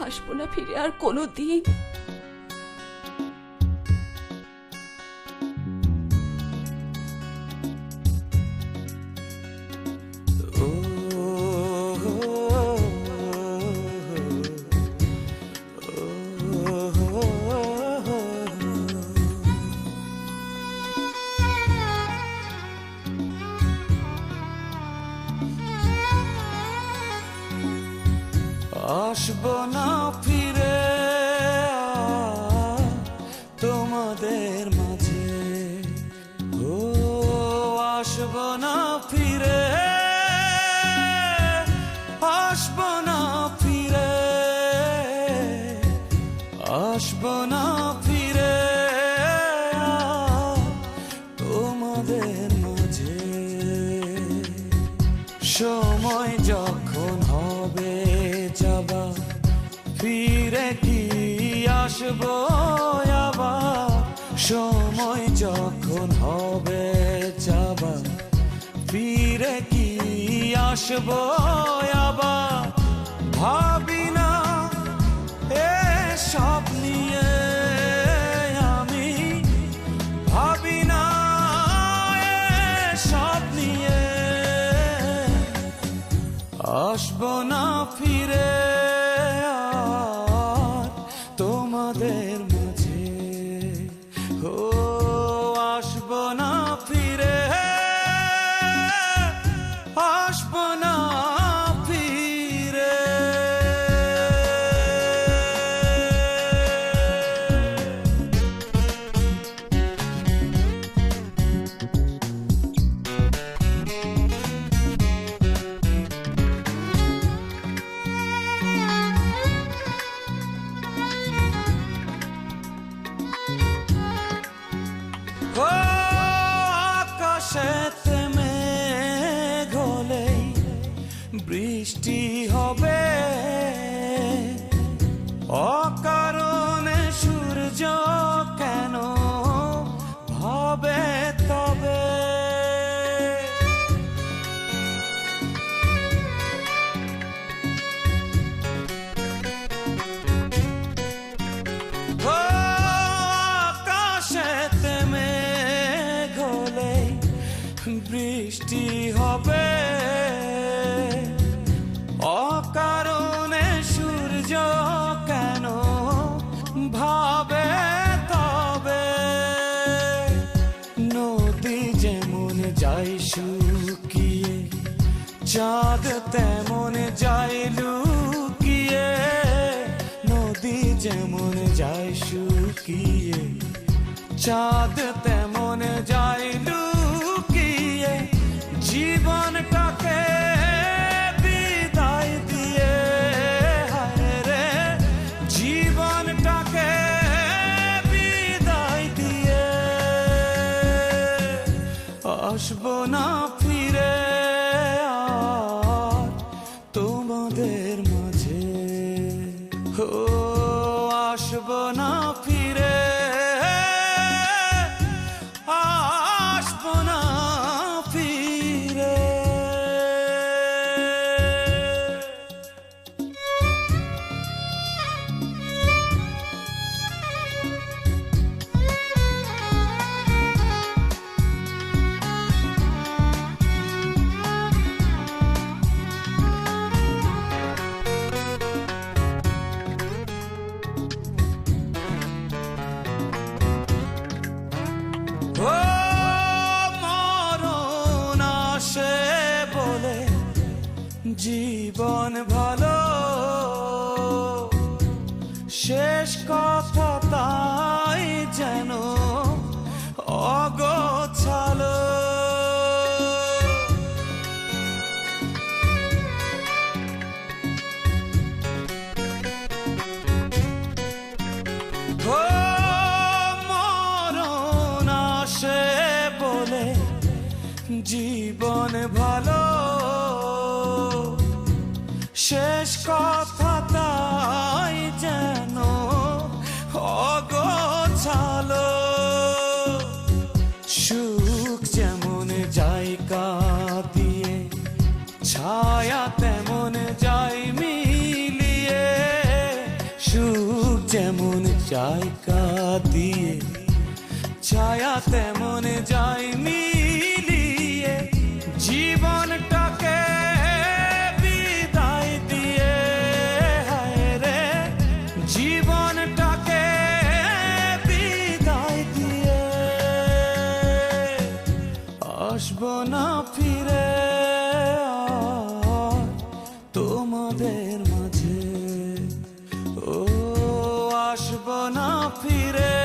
আসব না ফিরে আর কোনো দিন আসব না ফিরে তোমাদের মাঝে। ও, আসব না ফিরে, আসব না ফিরে, আসব না ফিরে তোমাদের মাঝে। সময় যখন আসব আবার। সময় যখন হবে যাবা, ফিরে কি আসব আবার? ভাবি না এ সব নিয়ে আমি। ভাবি না সব নিয়ে। আসব না ফিরে। বৃষ্টি হবে অকারণে সূর্য কেন ভাবে তবে? বৃষ্টি হবে। চাঁদ তেমন যাই লুকিয়ে, নদী যেমন যায় শুকিয়ে। চাঁদ তেমন যায় লুকিয়ে জীবনটাকে বিদায় দিয়ে? বিদায় দিয়ে? আসব না ও আসব না ফিরে। জীবন ভালো। শেষ কথা তাই যেন অগোছালো। জীবন ভালো। শেষ কথা তাই যেন অগোছালো। সুখ যেমন যাই ছায়া তেমন যাই মিলিয়ে। সুখ যেমন দিয়ে, ছায়া তেমন যায় মিলিয়ে যাব না ফিরে